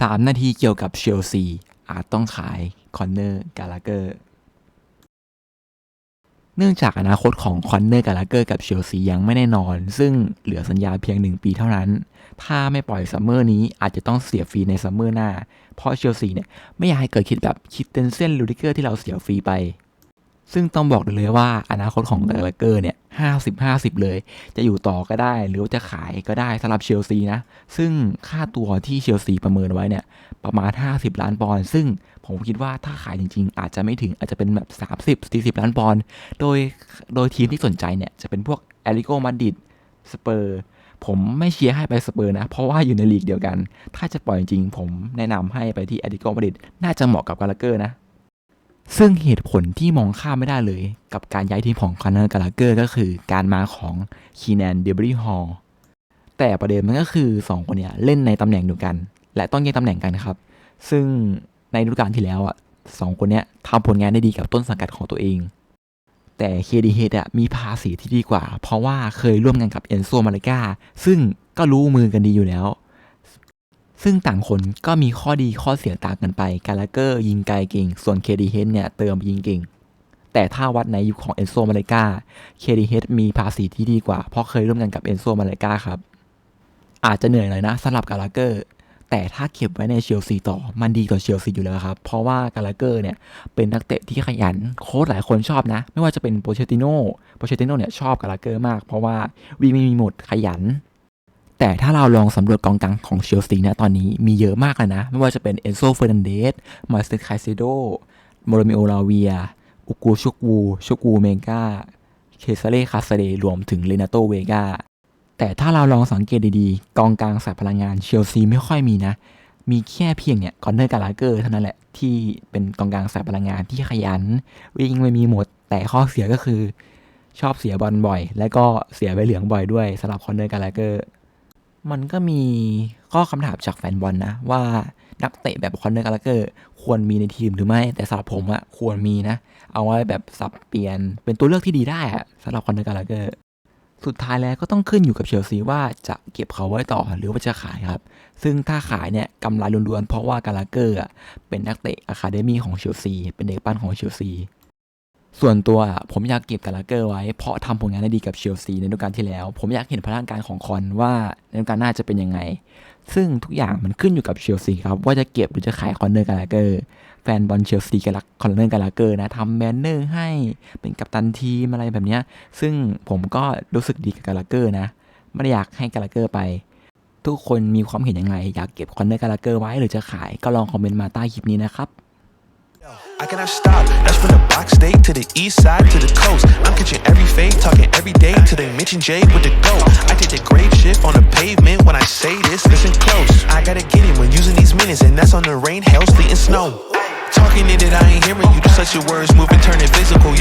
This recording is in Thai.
3 นาทีเกี่ยวกับเชลซี อาจต้องขายคอนเนอร์กาลาเกอร์เนื่องจากอนาคตของคอนเนอร์กาลาเกอร์กับเชลซียังไม่แน่นอน ซึ่งเหลือสัญญาเพียง 1 ปีเท่านั้น ถ้าไม่ปล่อยซัมเมอร์นี้อาจจะต้องเสียฟรีในซัมเมอร์หน้า เพราะเชลซีเนี่ยไม่อยากให้เกิดคิดแบบคิดเตนเซนลูดิเกอร์ที่เราเสียฟรีไป ซึ่งต้องบอกเลยว่าอนาคตของกาลาเกอร์เนี่ย ห้าสิบห้าสิบเลย จะอยู่ต่อก็ได้ หรือจะขายก็ได้สำหรับเชลซีนะ ซึ่งค่าตัวที่เชลซีประเมินไว้เนี่ย ประมาณ 50 ล้านปอนด์ซึ่งผมคิดว่าถ้าขายจริงๆ อาจจะไม่ถึงอาจจะเป็นแบบ 30 40 ล้านปอนด์โดยโดยทีมที่สนใจเนี่ย จะเป็นพวกแอริโกมาดิดสเปอร์ผมไม่เชียร์ให้ไปสเปอร์นะ เพราะว่าอยู่ในลีกเดียวกัน ถ้าจะปล่อยจริงๆผมแนะนำให้ไปที่แอริโกมาดิดน่าจะเหมาะกับกาลาเกอร์นะ ซึ่งเหตุผลที่มองข้ามไม่ได้เลยกับการย้ายทีมของคอนเนอร์กาลาเกอร์ก็คือการมาของคีแนนเดบริฮอลแต่ประเด็นมันก็คือ 2 คนเนี่ยเล่นในตำแหน่งเดียวกัน และต้องแยกตำแหน่งกันครับ ซึ่งในฤดูกาลที่แล้วอะสองคนเนี้ยทำผลงานได้ดีกับต้นสังกัดของตัวเอง แต่ KDH อะมีภาษีที่ดีกว่า เพราะว่าเคยร่วมงานกับเอนโซมาเลกาซึ่งก็รู้มือกันดีอยู่แล้ว ซึ่งต่างคนก็มีข้อดีข้อเสียต่างกันไป กาลาเกอร์ยิงไกลเก่ง ส่วน KDH เฮดเนี่ยเติมยิงเก่ง แต่ถ้าวัดในยุคของเอนโซมาเลกา KDH มีภาษีที่ดีกว่า เพราะเคยร่วมงานกับเอนโซมาเลกาครับ อาจจะเหนื่อยหน่อยนะสำหรับกาลาเกอร์ แต่ถ้าเก็บไว้ในเชลซีต่อ มันดีกว่าเชลซีอยู่แล้วครับ เพราะว่ากาลาเกอร์เนี่ยเป็นนักเตะที่ขยัน โค้ชหลายคนชอบนะ ไม่ว่าจะเป็นโปเชติโน่ โปเชติโน่เนี่ยชอบกาลาเกอร์มาก เพราะว่าวิ่งไม่มีหมดขยัน แต่ถ้าเราลองสำรวจกองกลางของเชลซีนะตอนนี้มีเยอะมากเลยนะ ไม่ว่าจะเป็นเอนโซเฟอร์นันเดสมาสเตอร์ไคเซโดโมโรมิโอลาเวียอุกูชุกวูชุกวูเมกาเคซาเล่คาสเดรวมถึงเลนาโตเวกาแต่ถ้าเราลองสังเกตดีๆ กองกลางสายพลังงานเชลซีไม่ค่อยมีนะ มีแค่เพียงเนี่ยคอนเนอร์กาลาเกอร์เท่านั้นแหละ ที่เป็นกองกลางสายพลังงานที่ขยัน วิ่งไม่มีหมด แต่ข้อเสียก็คือ ชอบเสียบอลบ่อย และก็เสียใบเหลืองบ่อยด้วยสำหรับคอนเนอร์กาลาเกอร์ มันก็มีข้อคำถามจากแฟนบอลนะ ว่านักเตะแบบคอนเนอร์กาลเกอร์ควรมีในทีมหรือไม่ แต่สำหรับผมอะควรมีนะ เอาไว้แบบสับเปลี่ยนเป็นตัวเลือกที่ดีได้สำหรับคอนเนอร์กาลเกอร์สุดท้ายแล้วก็ต้องขึ้นอยู่กับเชลซีว่าจะเก็บเขาไว้ต่อหรือว่าจะขายครับ ซึ่งถ้าขายเนี่ยกำไรล้วนๆเพราะว่ากาลาเกอร์เป็นนักเตะอะคาเดมี่ของเชลซีเป็นเด็กปั้นของเชลซี ส่วนตัวอะผมอยากเก็บกาลาเกอร์ไว้เพราะทำผลงานได้ดีกับเชลซีในฤดูกาลที่แล้ว ผมอยากเห็นพัฒนาการของคอนว่าในฤดูกาลหน้าจะเป็นยังไง ซึ่งทุกอย่างมันขึ้นอยู่กับเชลซีครับ ว่าจะเก็บหรือจะขายคอนเนอร์กาลาเกอร์แฟนบอลเชลซีก็รักคอนเนอร์กาลาเกอร์นะทำแบนเนอร์ให้เป็นกัปตันทีมอะไรแบบเนี้ยซึ่งผมก็รู้สึกดีกับกาลาเกอร์นะไม่ได้อยากให้กาลาเกอร์ไป ทุกคนมีความเห็นยังไง อยากเก็บคอนเนอร์กาลาเกอร์ไว้หรือจะขายก็ลองคอมเมนต์มาใต้คลิปนี้นะครับ I stop. That's from the box state to the east side to the coast. I'm catching every fade, talking every day to the mention Jay with the go. I did the great shift on the pavement when I say this. Listen close. I gotta get it when using these minutes, and that's on the rain, hail, sleet, and snow. Talking it, I ain't hearing you. Do such your words, moving, turning physical.